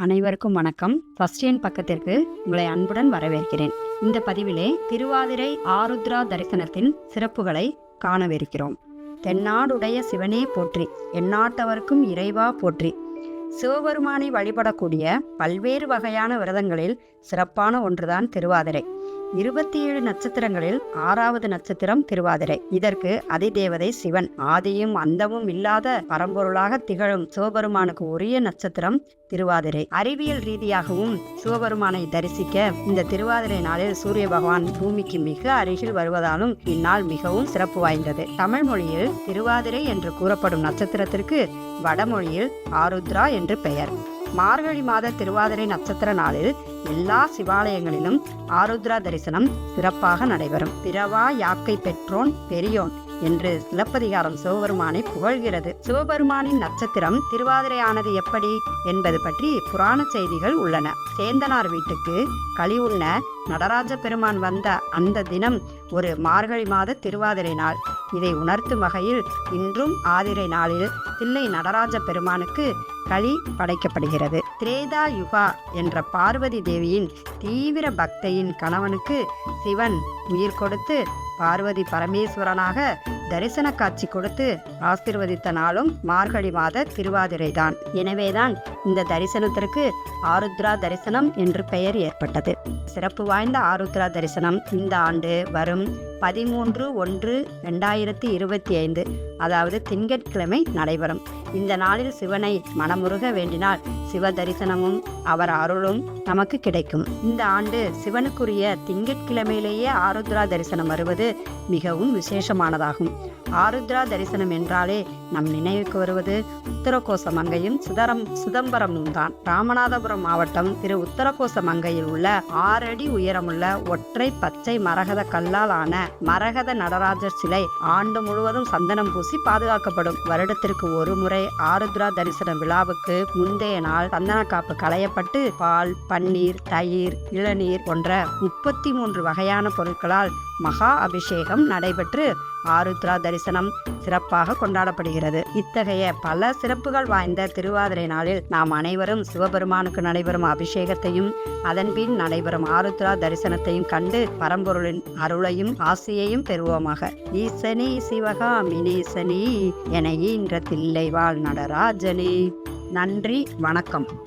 அனைவருக்கும் வணக்கம். ஃபர்ஸ்ட் பக்கத்திற்கு உங்களை அன்புடன் வரவேற்கிறேன். இந்த பதிவிலே திருவாதிரை ஆருத்ரா தரிசனத்தின் சிறப்புகளை காணவிருக்கிறோம். தென்னாடுடைய சிவனே போற்றி எந்நாட்டவருக்கும் இறைவா போற்றி. சிவபெருமானை வழிபடக்கூடிய பல்வேறு வகையான விரதங்களில் சிறப்பான ஒன்றுதான் திருவாதிரை. இருபத்தி ஏழு நட்சத்திரங்களில் ஆறாவது நட்சத்திரம் திருவாதிரை. இதற்கு அதிதேவதை சிவன். ஆதியும் அந்தமும் இல்லாத பரம்பொருளாக திகழும் சிவபெருமானுக்கு உரிய நட்சத்திரம் திருவாதிரை. அறிவியல் ரீதியாகவும் சிவபெருமானை தரிசிக்க இந்த திருவாதிரை நாளில் சூரிய பகவான் பூமிக்கு மிக அருகில் வருவதாலும் இந்நாள் மிகவும் சிறப்பு வாய்ந்தது. தமிழ் மொழியில் திருவாதிரை என்று கூறப்படும் நட்சத்திரத்திற்கு வடமொழியில் ஆருத்ரா என்று பெயர். மார்கழி மாத திருவாதிரை நட்சத்திர நாளில் எல்லா சிவாலயங்களிலும் ஆருத்ரா தரிசனம் சிறப்பாக நடைபெறும். பிறவா யாக்கை பெற்றோன் பெரியோன் என்று சிலப்பதிகாரம் சிவபெருமானை புகழ்கிறது. சிவபெருமானின் நட்சத்திரம் திருவாதிரை ஆனது எப்படி என்பது பற்றி புராண செய்திகள் உள்ளன. சேந்தனார் வீட்டுக்கு களி உண்ண நடராஜ பெருமான் வந்த அந்த தினம் ஒரு மார்கழி மாத திருவாதிரை நாள். இதை உணர்த்தும் வகையில் இன்றும் ஆதிரை நாளில் தில்லை நடராஜ பெருமானுக்கு களி படைக்கப்படுகிறது. திரேதா யுகா என்ற பார்வதி தேவியின் தீவிர பக்தையின் கணவனுக்கு சிவன் உயிர் கொடுத்து பார்வதி பரமேஸ்வரனாக தரிசன காட்சி கொடுத்து ஆசிர்வதித்த நாளும் மார்கழி மாத திருவாதிரைதான். எனவேதான் இந்த தரிசனத்திற்கு ஆருத்ரா தரிசனம் என்று பெயர் ஏற்பட்டது. சிறப்பு வாய்ந்த ஆருத்ரா தரிசனம் இந்த ஆண்டு வரும் பதிமூன்று ஒன்று ரெண்டாயிரத்தி இருபத்தி ஐந்து அதாவது திங்கட்கிழமை நடைபெறும். இந்த நாளில் சிவனை மனமுருக வேண்டினால் சிவ தரிசனமும் அவர் அருளும் நமக்கு கிடைக்கும். இந்த ஆண்டு சிவனுக்குரிய திங்கட்கிழமையிலேயே ஆருத்ரா தரிசனம் வருவது மிகவும் விசேஷமானதாகும். ஆருத்ரா தரிசனம் என்றாலே நம் நினைவுக்கு வருவது உத்தரகோச மங்கையும் சிதரம் சிதம்பரமும் தான். ராமநாதபுரம் மாவட்டம் திரு உத்தரகோச மங்கையில் உள்ள ஆறடி உயரமுள்ள ஒற்றை பச்சை மரகத கல்லால் ஆன மரகத நடராஜர் சிலை ஆண்டு முழுவதும் சந்தனம் பூசி பாதுகாக்கப்படும். வருடத்திற்கு ஒரு முறை ஆருத்ரா தரிசன விழாவுக்கு முந்தைய நாள் சந்தன காப்பு களையப்பட்டு பால் பன்னீர் தயிர் இளநீர் போன்ற முப்பத்தி மூன்று வகையான பொருட்களால் மகா அபிஷேகம் நடைபெற்று ஆருத்ரா தரிசனம் சிறப்பாக கொண்டாடப்படுகிறது. இத்தகைய பல சிறப்புகள் வாய்ந்த திருவாதிரை நாளில் நாம் அனைவரும் சிவபெருமானுக்கு நடைபெறும் அபிஷேகத்தையும் அதன்பின் நடைபெறும் ஆருத்ரா தரிசனத்தையும் கண்டு பரம்பொருளின் அருளையும் ஆசையையும் பெறுவோமாக. ஈசனி சிவகாமினீசனி என ஈன்ற தில்லை வாழ் நடராஜனி. நன்றி வணக்கம்.